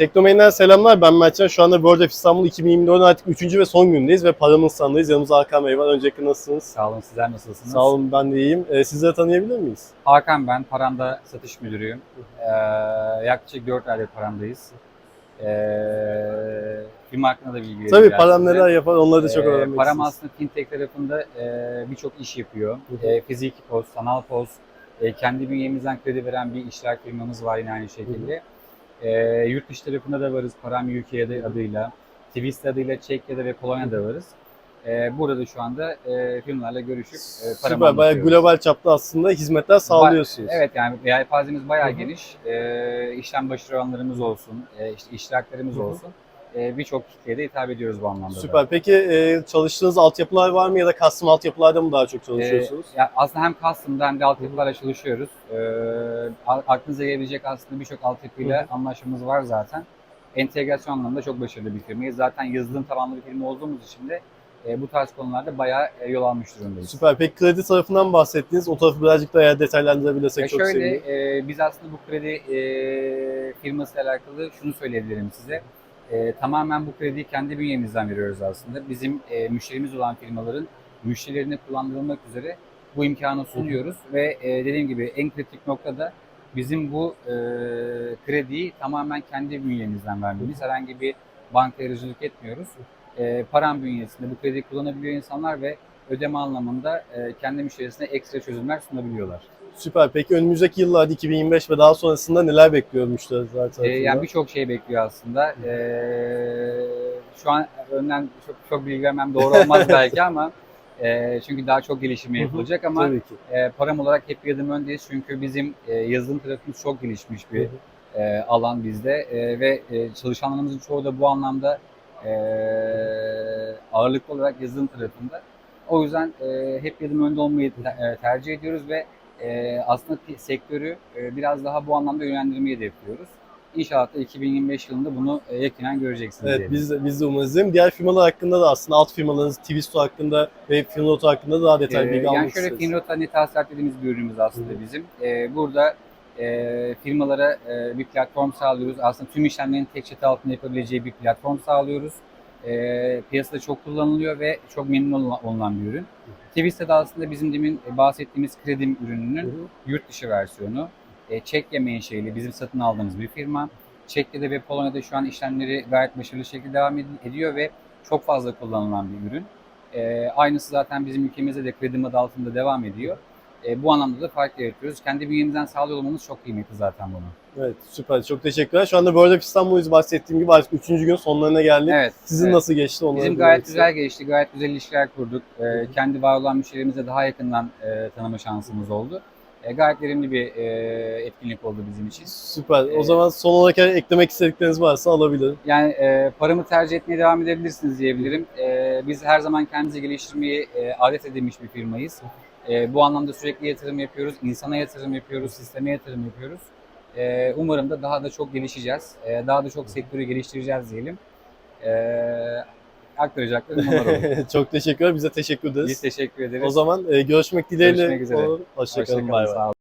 Teknomain'den selamlar. Ben Mertcan. Şu anda World of İstanbul 2024'ün artık 3. ve son günündeyiz ve paramın standındayız. Yanımızda Hakan Bey var. Öncelikle nasılsınız? Sağ olun, sizler nasılsınız? Sağ olun ben de iyiyim. Ee, sizleri tanıyabilir miyiz? Hakan ben, Param'da satış müdürüyüm. Ee, yaklaşık 4 aydır Param'dayız. Ee, firma hakkında da bilgi vereyim Tabii param neler yapar onları da çok Ee, öğrenmek Param aslında fintech tarafında e, birçok iş yapıyor. Hı hı. E, fiziki poz, sanal poz, e, kendi bünyemizden kredi veren bir işler firmamız var yine aynı şekilde. E, yurt dışı tarafında da varız, Param UK adı- adıyla. Twist adıyla Çekya'da ve Polonya'da varız. E, burada da şu anda e, firmalarla görüşüp e, paramı Süper. Bayağı anlatıyoruz. global çapta aslında hizmetler sağlıyorsunuz. Evet yani yelpazemiz bayağı Hı hı. geniş. Ee, işlem başarı alanlarımız olsun, e, işte iştiraklerimiz Hı hı. olsun. Ee, Birçok kitleye de hitap ediyoruz bu anlamda. da. Süper. Peki e, çalıştığınız altyapılar var mı ya da custom altyapılarda mı daha çok çalışıyorsunuz? Ee, ya aslında hem custom'da hem de altyapılarla çalışıyoruz. A- aklınıza gelebilecek aslında birçok altyapıyla anlaşmamız var zaten. Entegrasyon anlamında çok başarılı bir firmayız. Zaten yazılım tabanlı bir firma olduğumuz için de e, bu tarz konularda bayağı e, yol almış durumdayız. Süper. Peki kredi tarafından bahsettiniz. O tarafı birazcık daha detaylandırabilirsek Ya çok şöyle, sevinirim. e, biz aslında bu kredi e, firmasıyla alakalı şunu söyleyebilirim size. E, tamamen bu krediyi kendi bünyemizden veriyoruz aslında. Bizim e, müşterimiz olan firmaların müşterilerine kullandırılmak üzere bu imkanı sunuyoruz ve e, dediğim gibi en kritik noktada bizim bu e, krediyi tamamen kendi bünyemizden vermemiz. Herhangi bir banka aracılık etmiyoruz. E, param bünyesinde bu krediyi kullanabiliyor insanlar ve ödeme anlamında e, kendi müşterisine ekstra çözümler sunabiliyorlar. Süper. Peki önümüzdeki yıllarda 2025 ve daha sonrasında neler bekliyor müşteriler Ee, tarafından? yani birçok şey bekliyor aslında. Ee, şu an önden çok çok bilgi vermem doğru olmaz belki ama e, çünkü daha çok gelişimi yapılacak ama e, param olarak hep bir adım öndeyiz çünkü bizim e, yazılım tarafımız çok gelişmiş bir e, alan bizde E, ve e, çalışanlarımızın çoğu da bu anlamda e, ağırlıklı olarak yazılım tarafında. O yüzden e, hep adım önde olmayı e, tercih ediyoruz ve e, aslında sektörü e, biraz daha bu anlamda yönlendirmeyi hedefliyoruz. İnşallah da 2025 yılında bunu e, yakinen göreceksiniz. Evet diyelim. biz de, biz de umarız. diyelim. Diğer firmalar hakkında da aslında alt firmalarınız Twisto hakkında ve Finloto hakkında da daha detaylı Ee, bilgi almak yani şöyle. Finrota net hasılat dediğimiz bir ürünümüz aslında Hı. bizim. Ee, burada e, firmalara e, bir platform sağlıyoruz. Aslında tüm işlemlerin tek çatı altında yapabileceği bir platform sağlıyoruz. E, piyasada çok kullanılıyor ve çok memnun olunan- bir ürün. Twist'te de aslında bizim demin bahsettiğimiz kredim ürününün hı. yurt dışı versiyonu. E, Çekya menşeili bizim satın aldığımız bir firma. Çekya'da ve Polonya'da şu an işlemleri gayet başarılı şekilde devam ed- ediyor ve çok fazla kullanılan bir ürün. E, aynısı zaten bizim ülkemizde de kredim adı altında devam ediyor. E, bu anlamda da fark yaratıyoruz. Kendi bünyemizden sağlıyor olmamız çok kıymetli zaten bunu. Evet süper çok teşekkürler. Şu anda World of İstanbul'uz bahsettiğim gibi artık 3. gün sonlarına geldik. Evet. Sizin evet. nasıl geçti onları Bizim gayet istiyorum. güzel geçti. Gayet güzel ilişkiler kurduk. E, hı. kendi var olan müşterilerimize daha yakından e, tanıma şansımız oldu. E, gayet verimli bir e, etkinlik oldu bizim için. Süper. O Ee, zaman son olarak eklemek istedikleriniz varsa alabilirim. Yani e, paramı tercih etmeye devam edebilirsiniz diyebilirim. E, biz her zaman kendimizi geliştirmeyi e, adet edinmiş bir firmayız. E, bu anlamda sürekli yatırım yapıyoruz. insana yatırım yapıyoruz, sisteme yatırım yapıyoruz. E, umarım da daha da çok gelişeceğiz. E, daha da çok sektörü geliştireceğiz diyelim. E, aktaracaklarım bunlar olur. çok teşekkürler. Bize teşekkür ederiz. Biz teşekkür ederiz. O zaman e, görüşmek dileğiyle. Görüşmek üzere. Hoşçakalın. Hoşçakalın, Bay bay.